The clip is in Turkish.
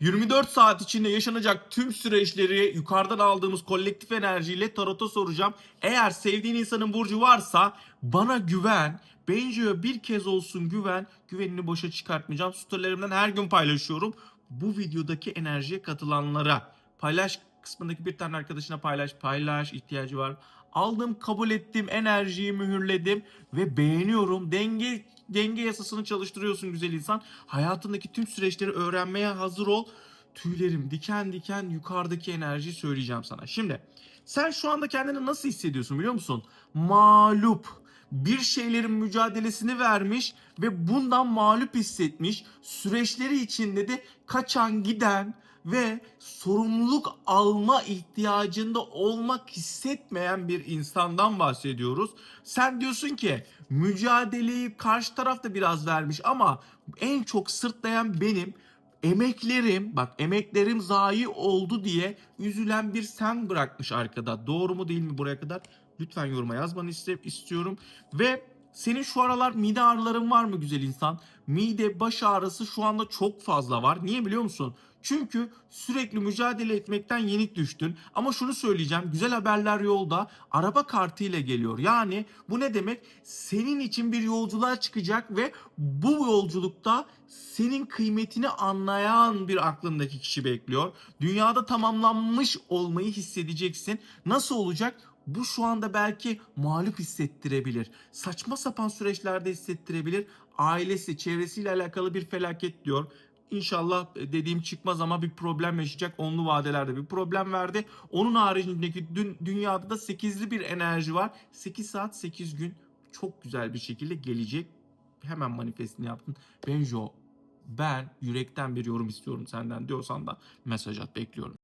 24 saat içinde yaşanacak tüm süreçleri yukarıdan aldığımız kolektif enerjiyle tarota soracağım. Eğer sevdiğin insanın burcu varsa bana güven. Benjo'ya bir kez olsun güven. Güvenini boşa çıkartmayacağım. Storylerimden her gün paylaşıyorum. Bu videodaki enerjiye katılanlara paylaş kısmındaki bir tane arkadaşına paylaş. Paylaş ihtiyacı var. Aldım, kabul ettim, enerjiyi mühürledim ve beğeniyorum. Denge denge yasasını çalıştırıyorsun güzel insan. Hayatındaki tüm süreçleri öğrenmeye hazır ol. Tüylerim diken diken yukarıdaki enerjiyi söyleyeceğim sana. Şimdi sen şu anda kendini nasıl hissediyorsun biliyor musun? Mağlup. Bir şeylerin mücadelesini vermiş ve bundan mağlup hissetmiş. Süreçleri içinde de kaçan giden ve sorumluluk alma ihtiyacında olmak hissetmeyen bir insandan bahsediyoruz. Sen diyorsun ki mücadeleyi karşı taraf da biraz vermiş ama en çok sırtlayan benim emeklerim bak emeklerim zayi oldu diye üzülen bir sen bırakmış arkada. Doğru mu değil mi buraya kadar? Lütfen yoruma yazmanı istiyorum. Ve senin şu aralar mide ağrıların var mı güzel insan? Mide baş ağrısı şu anda çok fazla var. Niye biliyor musun? Çünkü sürekli mücadele etmekten yenik düştün. Ama şunu söyleyeceğim. Güzel haberler yolda. Araba kartıyla geliyor. Yani bu ne demek? Senin için bir yolculuğa çıkacak ve bu yolculukta senin kıymetini anlayan bir aklındaki kişi bekliyor. Dünyada tamamlanmış olmayı hissedeceksin. Nasıl olacak? Bu şu anda belki mağlup hissettirebilir. Saçma sapan süreçlerde hissettirebilir. Ailesi, çevresiyle alakalı bir felaket diyor. İnşallah dediğim çıkmaz ama bir problem yaşayacak. Onlu vadelerde bir problem verdi. Onun haricindeki dün, dünyada da 8'li bir enerji var. 8 saat 8 gün çok güzel bir şekilde gelecek. Hemen manifestini yaptın. Benjo ben yürekten bir yorum istiyorum senden diyorsan da mesaj at bekliyorum.